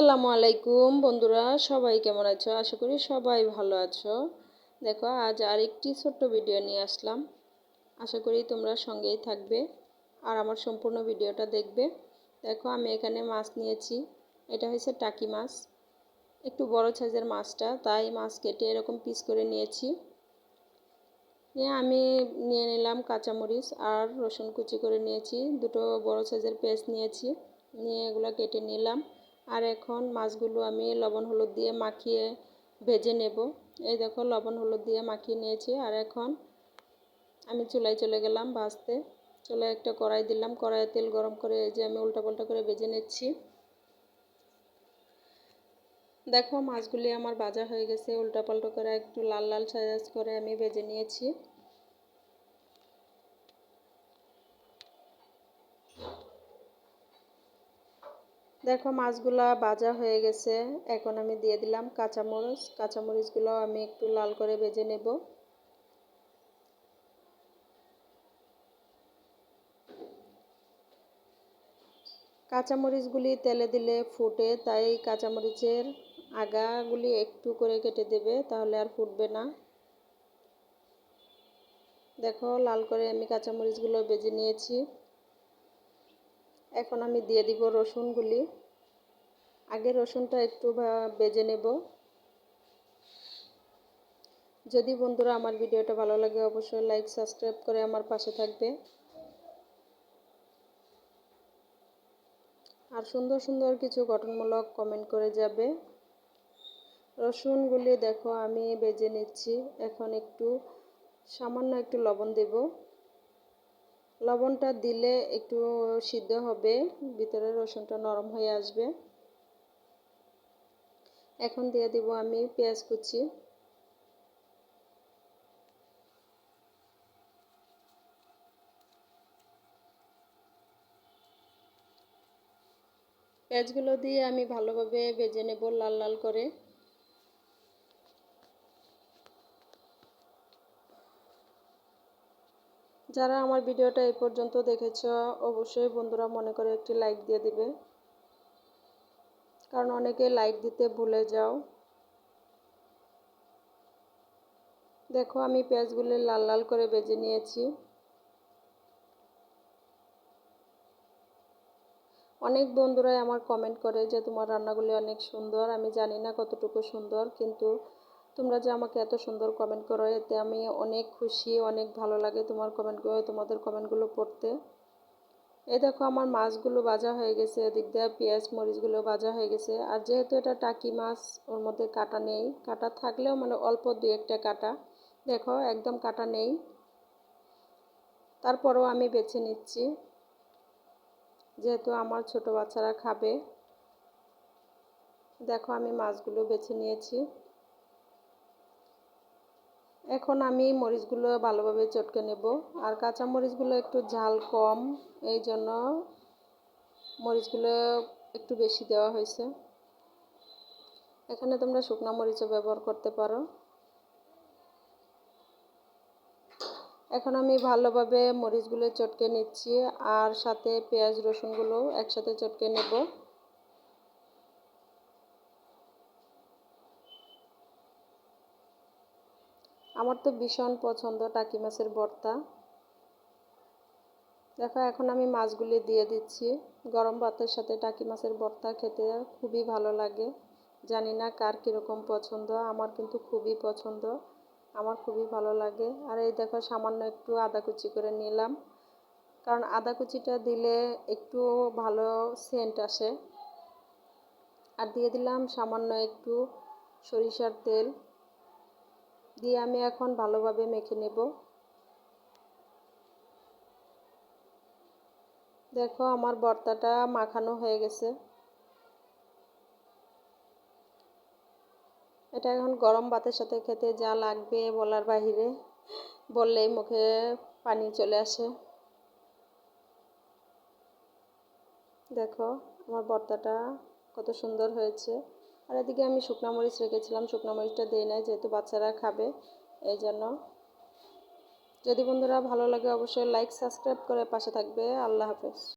আসসালামু আলাইকুম বন্ধুরা, সবাই কেমন আছো? আশা করি সবাই ভালো আছো। দেখো, আজ আরেকটি ছোট্ট ভিডিও নিয়ে আসলাম। আশা করি তোমরা সঙ্গেই থাকবে আর আমার সম্পূর্ণ ভিডিওটা দেখবে। দেখো, আমি এখানে মাছ নিয়েছি। এটা হয়েছে টাকি মাছ। একটু বড় সাইজের মাছটা, তাই মাছ কেটে এরকম পিস করে নিয়েছি। নিয়ে আমি নিয়ে নিলাম কাঁচামরিচ আর রসুন কুচি করে নিয়েছি। দুটো বড় সাইজের পেস্ট নিয়েছি। নিয়ে এগুলো কেটে নিলাম। আর এখন মাছগুলো আমি লবণ হলুদ দিয়ে মাখিয়ে ভেজে নেব। এই দেখো, লবণ হলুদ দিয়ে মাখিয়ে নিয়েছি। আর এখন আমি চুলায় চলে গেলাম ভাজতে। চুলায় একটা কড়াই দিলাম। কড়াইয়ে তেল গরম করে এই যে আমি উল্টা পাল্টা করে ভেজে নিচ্ছি। দেখো, মাছগুলি আমার ভাজা হয়ে গেছে। উল্টা পাল্টা করে একটু লাল লাল সাজাজ করে আমি ভেজে নিয়েছি। দেখো, মাছগুলা ভাজা হয়ে গেছে। এখন আমি দিয়ে দিলাম কাঁচামরিচ। কাঁচামরিচগুলো আমি একটু লাল করে ভেজে নেব। কাঁচামরিচগুলি তেলে দিলে ফুটে, তাই কাঁচামরিচের আগাগুলি একটু করে কেটে দেবে, তাহলে আর ফুটবে না। দেখো, লাল করে আমি কাঁচামরিচগুলো বেজে নিয়েছি। এখন আমি দিয়ে দিব রসুনগুলি। আগে রসুনটা একটু বেজে নেব। যদি বন্ধুরা আমার ভিডিওটা ভালো লাগে, অবশ্যই লাইক সাবস্ক্রাইব করে আমার পাশে থাকবে। আর সুন্দর সুন্দর কিছু গঠনমূলক কমেন্ট করে যাবে। রসুনগুলি দেখো, আমি বেজে নিচ্ছি। এখন একটু সামান্য একটু লবণ দেব। লবণটা দিলে একটু সিদ্ধ হবে, ভিতরে রসুনটা নরম হয়ে আসবে। এখন দিয়ে দিব আমি পেঁয়াজ কুচি। পেঁয়াজগুলো দিয়ে আমি ভালোভাবে ভেজে নেব লাল লাল করে। যারা আমার ভিডিওটা এই পর্যন্ত দেখেছ, অবশ্যই বন্ধুরা মনে করে একটি লাইক দিয়ে দিবে। কারণ অনেকে লাইক দিতে ভুলে যাও। দেখো, আমি পেঁয়াজগুলি লাল লাল করে বেজে নিয়েছি। অনেক বন্ধুরাই আমার কমেন্ট করে যে, তোমার রান্নাগুলি অনেক সুন্দর। আমি জানি না কতটুকু সুন্দর, কিন্তু তোমরা যে আমাকে এত সুন্দর কমেন্ট করো, এতে আমি অনেক খুশি, অনেক ভালো লাগে তোমার কমেন্টগুলো তোমাদের কমেন্টগুলো পড়তে। এ দেখো আমার মাছগুলো ভাজা হয়ে গেছে, এদিক দিয়ে পেঁয়াজ মরিচগুলো ভাজা হয়ে গেছে। আর যেহেতু এটা টাকি মাছ, ওর মধ্যে কাটা নেই। কাটা থাকলেও মানে অল্প দু একটা কাটা। দেখো একদম কাটা নেই। তারপরেও আমি বেছে নিচ্ছি। যেহেতু আমার ছোট বাচ্চারা খাবে, দেখো আমি মাছগুলো বেছে নিয়েছি। এখন আমি মরিচগুলো ভালোভাবে চটকে নেব। আর কাঁচা মরিচগুলো একটু ঝাল কম, এই জন্য মরিচগুলো একটু বেশি দেওয়া হয়েছে। এখানে তোমরা শুকনা মরিচও ব্যবহার করতে পারো। এখন আমি ভালোভাবে মরিচগুলো চটকে নিচ্ছি, আর সাথে পেঁয়াজ রসুনগুলো একসাথে চটকে নেব। আমার তো ভীষণ পছন্দ টাকি মাছের ভর্তা। দেখো, এখন আমি মাছগুলি দিয়ে দিচ্ছি। গরম ভাতের সাথে টাকি মাছের ভর্তা খেতে খুবই ভালো লাগে। জানি না কার কীরকম পছন্দ, আমার কিন্তু খুবই পছন্দ। আমার খুবই ভালো লাগে। আর এই দেখো, সামান্য একটু আদা কুচি করে নিলাম। কারণ আদা কুচিটা দিলে একটু ভালো সেন্ট আসে। আর দিয়ে দিলাম সামান্য একটু সরিষার তেল। দিয়ে আমি এখন ভালোভাবে মেখে নেব। দেখো আমার বর্তাটা মাখানো হয়ে গেছে। এটা এখন গরম ভাতের সাথে খেতে যা লাগবে বলার বাহিরে, বললেই মুখে পানি চলে আসে। দেখো আমার বর্তাটা কত সুন্দর হয়েছে। আর এদিকে আমি শুকনা মরিচ রেখেছিলাম। শুকনা মরিচটা দিই নাই, যেহেতু বাচ্চারা খাবে এই জন্য যদি বন্ধুরা ভালো লাগে, অবশ্যই লাইক সাবস্ক্রাইব করে পাশে থাকবে। আল্লাহ হাফেজ।